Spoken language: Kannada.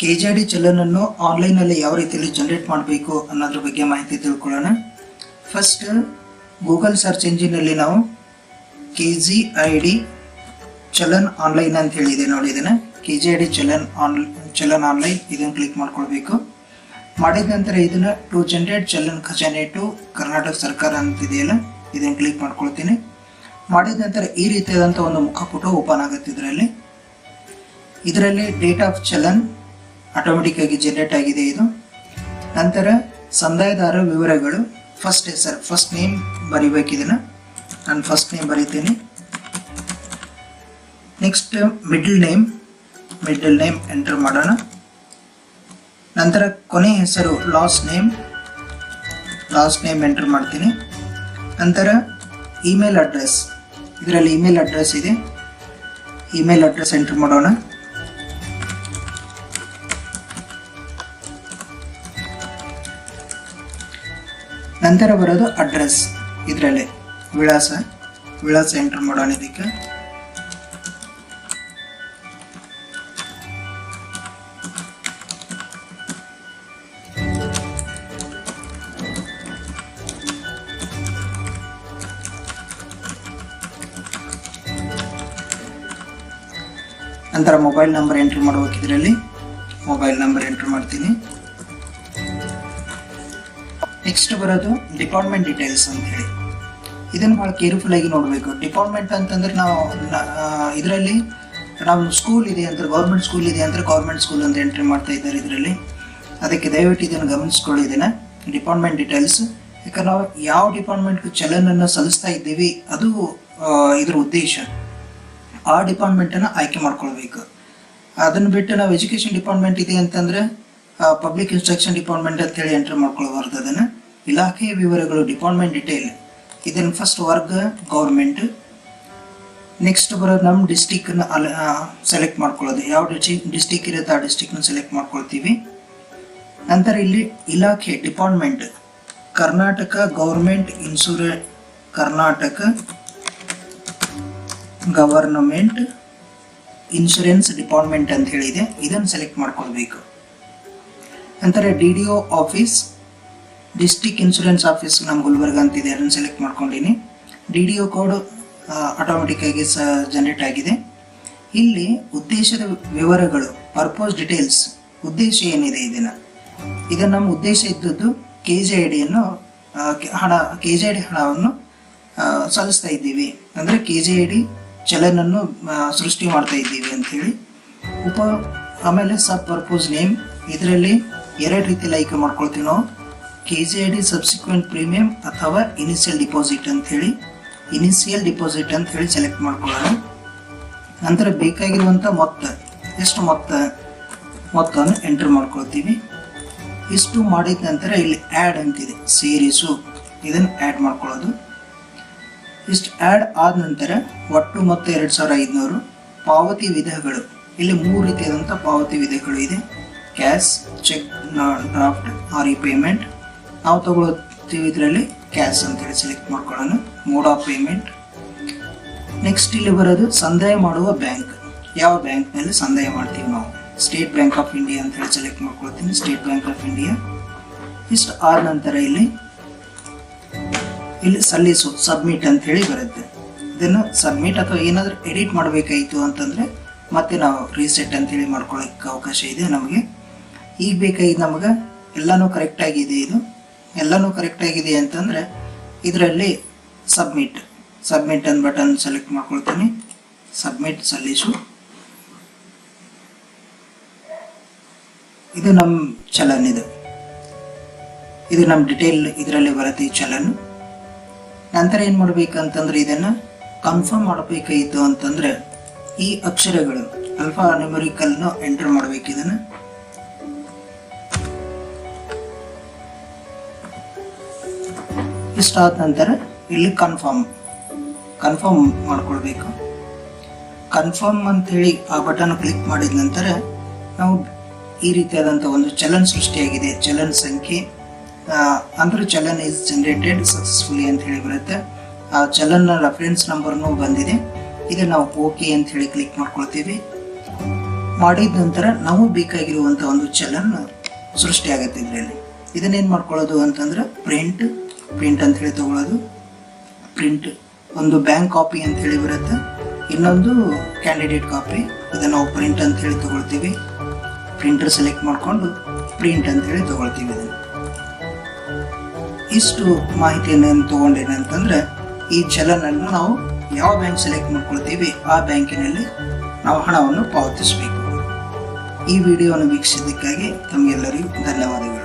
ಕೆ ಜೆ ಡಿ ಚಲನನ್ನು ಆನ್ಲೈನಲ್ಲಿ ಯಾವ ರೀತಿಯಲ್ಲಿ ಜನರೇಟ್ ಮಾಡಬೇಕು ಅನ್ನೋದ್ರ ಬಗ್ಗೆ ಮಾಹಿತಿ ತಿಳ್ಕೊಳ್ಳೋಣ. ಫಸ್ಟ್ ಗೂಗಲ್ ಸರ್ಚ್ ಇಂಜಿನಲ್ಲಿ ನಾವು K G I D challan online ಅಂತ ಹೇಳಿದೆ ನೋಡಿ ಇದನ್ನು. K G I D challan on, challan online ಇದನ್ನು ಕ್ಲಿಕ್ ಮಾಡ್ಕೊಳ್ಬೇಕು. ಮಾಡಿದ ನಂತರ ಇದನ್ನು ಟು ಜನರೇಟ್ ಚಲನ್ ಖಜಾನೆ ಟು ಕರ್ನಾಟಕ ಸರ್ಕಾರ ಅಂತಿದೆಯಲ್ಲ, ಇದನ್ನು ಕ್ಲಿಕ್ ಮಾಡ್ಕೊಳ್ತೀನಿ. ಮಾಡಿದ ನಂತರ ಈ ರೀತಿಯಾದಂಥ ಒಂದು ಮುಖಪುಟ ಓಪನ್ ಆಗುತ್ತೆ ಇದರಲ್ಲಿ. ಇದರಲ್ಲಿ ಡೇಟ್ ಆಫ್ ಚಲನ್ ಆಟೋಮೆಟಿಕ್ ಆಗಿ ಜನರೇಟ್ ಆಗಿದೆ ಇದು. ನಂತರ ಸಂದಾಯದಾರ ವಿವರಗಳು. ಫಸ್ಟ್ ಹೆಸರು ಫಸ್ಟ್ ನೇಮ್ ಬರಿಬೇಕು ನಾನು ಫಸ್ಟ್ ನೇಮ್ ಬರೀತೀನಿ. Next middle name middle name enter ಮಾಡೋಣ. ನಂತರ ಕೊನೆ ಹೆಸರು last name last name enter ಮಾಡ್ತೀನಿ. ನಂತರ ಇಮೇಲ್ ಅಡ್ರೆಸ್ ಇದರಲ್ಲಿ ಇಮೇಲ್ ಅಡ್ರೆಸ್ ಇದೆ. ಇಮೇಲ್ ಅಡ್ರೆಸ್ ಎಂಟರ್ ಮಾಡೋಣ. ನಂತರ ಬರೋದು ಅಡ್ರೆಸ್ ಇದರಲ್ಲಿ ವಿಳಾಸ ವಿಳಾಸ ಎಂಟರ್ ಮಾಡೋಣ ಇದಕ್ಕೆ. ನಂತರ ಮೊಬೈಲ್ ನಂಬರ್ ಎಂಟ್ರಿ ಮಾಡ್ಬೇಕು ಇದರಲ್ಲಿ ಮೊಬೈಲ್ ನಂಬರ್ ಎಂಟ್ರಿ ಮಾಡ್ತೀನಿ. ನೆಕ್ಸ್ಟ್ ಬರೋದು ಡಿಪಾರ್ಟ್ಮೆಂಟ್ ಡೀಟೇಲ್ಸ್ ಅಂತ ಹೇಳಿ. ಇದನ್ನು ಭಾಳ ಕೇರ್ಫುಲ್ ಆಗಿ ನೋಡಬೇಕು. ಡಿಪಾರ್ಟ್ಮೆಂಟ್ ಅಂತಂದ್ರೆ ನಾವು ಇದರಲ್ಲಿ ನಾವು ಸ್ಕೂಲ್ ಇದೆ ಅಂತ, ಗೌರ್ಮೆಂಟ್ ಸ್ಕೂಲ್ ಇದೆ ಅಂದ್ರೆ ಗೌರ್ಮೆಂಟ್ ಸ್ಕೂಲ್ ಅಂತ ಎಂಟ್ರಿ ಮಾಡ್ತಾ ಇದ್ದಾರೆ ಇದರಲ್ಲಿ. ಅದಕ್ಕೆ ದಯವಿಟ್ಟು ಇದನ್ನು ಗಮನಿಸ್ಕೊಳ್ಳಿ ಇದನ್ನು, ಡಿಪಾರ್ಟ್ಮೆಂಟ್ ಡೀಟೇಲ್ಸ್. ಯಾಕಂದ್ರೆ ನಾವು ಯಾವ ಡಿಪಾರ್ಟ್ಮೆಂಟ್ಗೆ ಚಲನನ್ನು ಸಲ್ಲಿಸ್ತಾ ಇದ್ದೀವಿ, ಅದು ಇದರ ಉದ್ದೇಶ. ಆ ಡಿಪಾರ್ಟ್ಮೆಂಟನ್ನು ಆಯ್ಕೆ ಮಾಡ್ಕೊಳ್ಬೇಕು. ಅದನ್ನು ಬಿಟ್ಟು ನಾವು ಎಜುಕೇಷನ್ ಡಿಪಾರ್ಟ್ಮೆಂಟ್ ಇದೆ ಅಂತಂದ್ರೆ ಪಬ್ಲಿಕ್ ಇನ್ಸ್ಟ್ರಕ್ಷನ್ ಡಿಪಾರ್ಟ್ಮೆಂಟ್ ಅಂತ ಹೇಳಿ ಎಂಟ್ರಿ ಮಾಡ್ಕೊಳ್ಬಾರ್ದು ಅದನ್ನು. ಇಲಾಖೆಯ ವಿವರಗಳು ಡಿಪಾರ್ಟ್ಮೆಂಟ್ ಡಿಟೇಲ್. ಇದನ್ನು ಫಸ್ಟ್ ವರ್ಗ ಗೌರ್ಮೆಂಟ್. ನೆಕ್ಸ್ಟ್ ಬರೋದು ನಮ್ಮ ಡಿಸ್ಟಿಕ್ನ ಅಲ್ಲಿ ಸೆಲೆಕ್ಟ್ ಮಾಡ್ಕೊಳ್ಳೋದು. ಯಾವ ಡಿಸ್ಟಿಕ್ ಡಿಸ್ಟಿಕ್ ಇರುತ್ತೆ ಆ ಡಿಸ್ಟಿಕ್ನ ಸೆಲೆಕ್ಟ್ ಮಾಡ್ಕೊಳ್ತೀವಿ. ನಂತರ ಇಲ್ಲಿ ಇಲಾಖೆ department Karnataka government insurance Karnataka government insurance department ಅಂತ ಹೇಳಿದೆ. ಇದನ್ನು ಸೆಲೆಕ್ಟ್ ಮಾಡ್ಕೊಳ್ಬೇಕು. ನಂತರ D D O office district insurance office ನಮ್ಮ ಗುಲ್ಬರ್ಗ ಅಂತಿದೆ ಅದನ್ನು select ಮಾಡ್ಕೊಂಡಿನಿ. D D O code automatic ಆಗಿ ಸ ಜನರೇಟ್ ಆಗಿದೆ. ಇಲ್ಲಿ ಉದ್ದೇಶದ ವಿವರಗಳು ಪರ್ಪೋಸ್ ಡಿಟೇಲ್ಸ್ ಉದ್ದೇಶ ಏನಿದೆ ಇದನ್ನು? ಇದನ್ನು ನಮ್ಮ ಉದ್ದೇಶ ಇದ್ದದ್ದು ಕೆ ಜಿ ಐ ಡಿಯನ್ನು ಹಣ ಕೆ ಜಿ ಐ ಡಿ ಹಣವನ್ನು ಸಲ್ಲಿಸ್ತಾ ಇದ್ದೀವಿ. ಅಂದರೆ ಕೆ ಜಿ ಐ ಡಿ ಚಲನನ್ನು ಸೃಷ್ಟಿ ಮಾಡ್ತಾ ಇದ್ದೀವಿ ಅಂಥೇಳಿ ಉಪ, ಆಮೇಲೆ ಸಬ್ ಪರ್ಪೋಸ್ ನೇಮ್ ಇದರಲ್ಲಿ ಎರಡು ರೀತಿಯಲ್ಲಿ ಆಯ್ಕೆ ಮಾಡ್ಕೊಳ್ತೀವಿ ನಾವು. K G I D subsequent premium ಅಥವಾ ಇನಿಷಿಯಲ್ ಡಿಪಾಸಿಟ್ ಅಂಥೇಳಿ ಇನಿಷಿಯಲ್ ಡಿಪಾಸಿಟ್ ಅಂತ ಹೇಳಿ ಸೆಲೆಕ್ಟ್ ಮಾಡ್ಕೊಳ್ಳೋಣ. ನಂತರ ಬೇಕಾಗಿರುವಂಥ ಮೊತ್ತ, ಎಷ್ಟು ಮೊತ್ತ, ಮೊತ್ತವನ್ನು ಎಂಟರ್ ಮಾಡ್ಕೊಳ್ತೀವಿ. ಇಷ್ಟು ಮಾಡಿದ ನಂತರ ಇಲ್ಲಿ ಆ್ಯಡ್ ಅಂತಿದೆ, ಸೇರಿಸು. ಇದನ್ನು ಆ್ಯಡ್ ಮಾಡ್ಕೊಳ್ಳೋದು. ಇಷ್ಟು ಆ್ಯಡ್ ಆದ ನಂತರ ಒಟ್ಟು ಮೊತ್ತ ಎರಡು ಸಾವಿರ ಐದುನೂರು. ಪಾವತಿ ವಿಧಗಳು, ಇಲ್ಲಿ ಮೂರು ರೀತಿಯಾದಂಥ ಪಾವತಿ ವಿಧಗಳು ಇದೆ. Cash cheque draft or E payment ನಾವು ತಗೊಳ್ತೀವಿ ಇದರಲ್ಲಿ. ಕ್ಯಾಶ್ ಅಂತೇಳಿ ಸೆಲೆಕ್ಟ್ ಮಾಡ್ಕೊಳ್ಳೋಣ. ಮೋಡ್ ಆಫ್ ಪೇಮೆಂಟ್ ನೆಕ್ಸ್ಟ್ ಇಲ್ಲಿ ಬರೋದು ಸಂದಾಯ ಮಾಡುವ ಬ್ಯಾಂಕ್ ಯಾವ ಬ್ಯಾಂಕ್ನಲ್ಲಿ ಸಂದಾಯ ಮಾಡ್ತೀವಿ ನಾವು? ಸ್ಟೇಟ್ ಬ್ಯಾಂಕ್ ಆಫ್ ಇಂಡಿಯಾ ಅಂತೇಳಿ ಸೆಲೆಕ್ಟ್ ಮಾಡ್ಕೊಳ್ತೀನಿ. ಸ್ಟೇಟ್ ಬ್ಯಾಂಕ್ ಆಫ್ ಇಂಡಿಯಾ ಇಷ್ಟು ಆದ ನಂತರ ಇಲ್ಲಿ. ಇಲ್ಲಿ ಸಲ್ಲಿಸು ಸಬ್ಮಿಟ್ ಅಂತೇಳಿ ಬರುತ್ತೆ. ಇದನ್ನು ಸಬ್ಮಿಟ್ ಅಥವಾ ಏನಾದರೂ ಎಡಿಟ್ ಮಾಡಬೇಕಾಯಿತು ಅಂತಂದರೆ ಮತ್ತೆ ನಾವು ರೀಸೆಟ್ ಅಂತೇಳಿ ಮಾಡ್ಕೊಳ್ಳೋಕ್ಕೆ ಅವಕಾಶ ಇದೆ ನಮಗೆ. ಈಗ ಬೇಕಾಗಿದ್ದು ನಮಗೆ ಎಲ್ಲನೂ ಕರೆಕ್ಟಾಗಿದೆ ಇದು. ಎಲ್ಲನೂ ಕರೆಕ್ಟಾಗಿದೆ ಅಂತಂದರೆ ಇದರಲ್ಲಿ submit submit on button select ಮಾಡ್ಕೊಳ್ತೀನಿ. ಸಬ್ಮಿಟ್ ಸಲ್ಲಿಸು. ಇದು ನಮ್ಮ ಚಲನ್ ಇದು. ಇದು ನಮ್ಮ ಡಿಟೇಲ್ ಇದರಲ್ಲಿ ಬರುತ್ತೆ ಈ ಚಲನ್. ನಂತರ ಏನು ಮಾಡಬೇಕಂತಂದ್ರೆ ಇದನ್ನು ಕನ್ಫರ್ಮ್ ಮಾಡಬೇಕಾಯಿತು ಅಂತಂದರೆ ಈ ಅಕ್ಷರಗಳು ಅಲ್ಫಾ ನ್ಯೂಮರಿಕಲ್ನ ಎಂಟರ್ ಮಾಡ್ಬೇಕು ಇದನ್ನು ಇಷ್ಟಾದ ನಂತರ ಇಲ್ಲಿ ಕನ್ಫರ್ಮ್ ಕನ್ಫರ್ಮ್ ಮಾಡ್ಕೊಳ್ಬೇಕು. ಕನ್ಫರ್ಮ್ ಅಂತೇಳಿ ಆ ಬಟನ್ ಕ್ಲಿಕ್ ಮಾಡಿದ ನಂತರ ನಾವು ಈ ರೀತಿಯಾದಂಥ ಒಂದು ಚಲನ್ ಸೃಷ್ಟಿಯಾಗಿದೆ. ಚಲನ್ ಸಂಖ್ಯೆ. ಅಂದ್ರೆ ಚಲನ್ ಇಸ್ ಜನರೇಟೆಡ್ ಸಕ್ಸಸ್ಫುಲಿ ಅಂತ ಹೇಳಿ ಬರುತ್ತೆ. ಆ ಚಲನ್ನ ರೆಫರೆನ್ಸ್ ನಂಬರ್ನೂ ಬಂದಿದೆ. ಇದು ನಾವು ಓಕೆ ಅಂತ ಹೇಳಿ ಕ್ಲಿಕ್ ಮಾಡ್ಕೊಳ್ತೀವಿ. ಮಾಡಿದ ನಂತರ ನಾವು ಬೇಕಾಗಿರುವಂಥ ಒಂದು ಚಲನ್ ಸೃಷ್ಟಿಯಾಗುತ್ತೆ ಇದರಲ್ಲಿ. ಇದನ್ನೇನು ಮಾಡ್ಕೊಳ್ಳೋದು ಅಂತಂದ್ರೆ ಪ್ರಿಂಟ್ ಪ್ರಿಂಟ್ ಅಂತ ಹೇಳಿ ತಗೊಳ್ಳೋದು ಪ್ರಿಂಟ್ ಒಂದು ಬ್ಯಾಂಕ್ ಕಾಪಿ ಅಂತೇಳಿ ಬರುತ್ತೆ. ಇನ್ನೊಂದು ಕ್ಯಾಂಡಿಡೇಟ್ ಕಾಪಿ ಇದನ್ನು ನಾವು ಪ್ರಿಂಟ್ ಅಂತ ಹೇಳಿ ತಗೊಳ್ತೀವಿ. ಪ್ರಿಂಟರ್ ಸೆಲೆಕ್ಟ್ ಮಾಡಿಕೊಂಡು ಪ್ರಿಂಟ್ ಅಂತ ಹೇಳಿ ತಗೊಳ್ತೀವಿ ಇದನ್ನು. ಇಷ್ಟು ಮಾಹಿತಿಯನ್ನು ತೊಗೊಂಡೇನೆ ಅಂತಂದರೆ, ಈ ಚಲನನ್ನು ನಾವು ಯಾವ ಬ್ಯಾಂಕ್ ಸೆಲೆಕ್ಟ್ ಮಾಡ್ಕೊಳ್ತೀವಿ, ಆ ಬ್ಯಾಂಕಿನಲ್ಲಿ ನಾವು ಹಣವನ್ನು ಪಾವತಿಸಬೇಕು. ಈ ವಿಡಿಯೋವನ್ನು ವೀಕ್ಷಿಸಿದ್ದಕ್ಕಾಗಿ ತಮಗೆಲ್ಲರಿಗೂ ಧನ್ಯವಾದಗಳು.